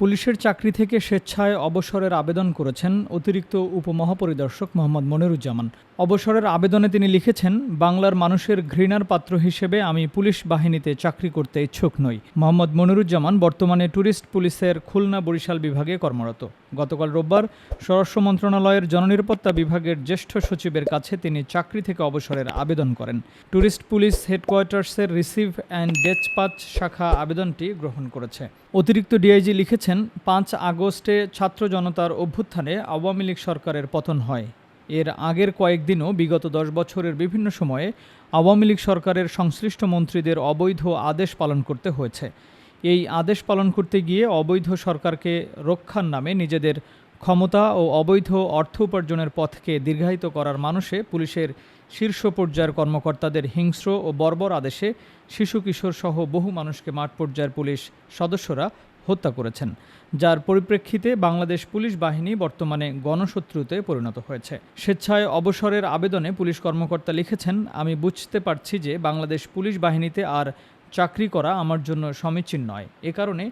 পুলিশের চাকরি থেকে স্বেচ্ছায় অবসরের আবেদন করেছেন অতিরিক্ত উপমহাপরিদর্শক মোহাম্মদ মনিরুজ্জামান। অবসরের আবেদনে তিনি লিখেছেন, বাংলার মানুষের ঘৃণার পাত্র হিসেবে আমি পুলিশ বাহিনীতে চাকরি করতে ইচ্ছুক নই। মোহাম্মদ মনিরুজ্জামান বর্তমানে ট্যুরিস্ট পুলিশের খুলনা বরিশাল বিভাগে কর্মরত। গতকাল রোববার স্বরাষ্ট্র মন্ত্রণালয়ের জননিরাপত্তা বিভাগের জ্যেষ্ঠ সচিবের কাছে তিনি চাকরি থেকে অবসরের আবেদন করেন। ট্যুরিস্ট পুলিশ হেডকোয়ার্টার্সের রিসিভ অ্যান্ড ডেচপাচ শাখা আবেদনটি গ্রহণ করেছে। অতিরিক্ত ডিআইজি লিখেছেন পাঁচ আগস্টে ছাত্র জনতার অভ্যুত্থানে আওয়ামী লীগ সরকারের পতন হয়। এর আগের কয়েকদিনও বিগত দশ বছরের বিভিন্ন সময়ে আওয়ামী লীগ সরকারের সংশ্লিষ্ট মন্ত্রীদের অবৈধ আদেশ পালন করতে হয়েছে। এই আদেশ পালন করতে গিয়ে অবৈধ সরকারকে রক্ষার নামে নিজেদের ক্ষমতা ও অবৈধ অর্থ উপার্জনের পথকে দীর্ঘায়িত করার মানুষে পুলিশের শীর্ষ পর্যায়ের কর্মকর্তাদের হিংস্র ও বর্বর আদেশে শিশু কিশোর সহ বহু মানুষকে মাঠ পর্যায়ের পুলিশ সদস্যরা হত্যা করেছেন, যার পরিপ্রেক্ষিতে বাংলাদেশ পুলিশ বাহিনী বর্তমানে গণশত্রুতে পরিণত হয়েছে। স্বেচ্ছায় অবসরের আবেদনে পুলিশ কর্মকর্তা লিখেছেন, আমি বুঝতে পারছি যে বাংলাদেশ পুলিশ বাহিনীতে আর চাকরি করা আমার জন্য সমীচীন নয়। এ কারণে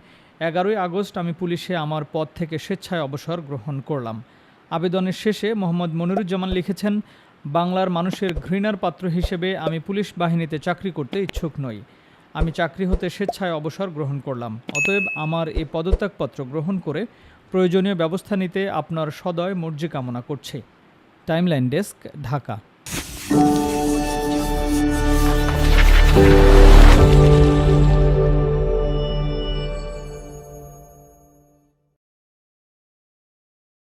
এগারোই আগস্ট আমি পুলিশে আমার পদ থেকে স্বেচ্ছায় অবসর গ্রহণ করলাম। আবেদনের শেষে মোহাম্মদ মনিরুজ্জামান লিখেছেন, বাংলার মানুষের ঘৃণার পাত্র হিসেবে আমি পুলিশ বাহিনীতে চাকরি করতে ইচ্ছুক নই। আমি চাকরি হতে স্বেচ্ছায় অবসর গ্রহণ করলাম। অতএব আমার এই পদত্যাগপত্র গ্রহণ করে প্রয়োজনীয় ব্যবস্থা নিতে আপনার সদয় মর্জি কামনা করছে। Timeline desk, Dhaka.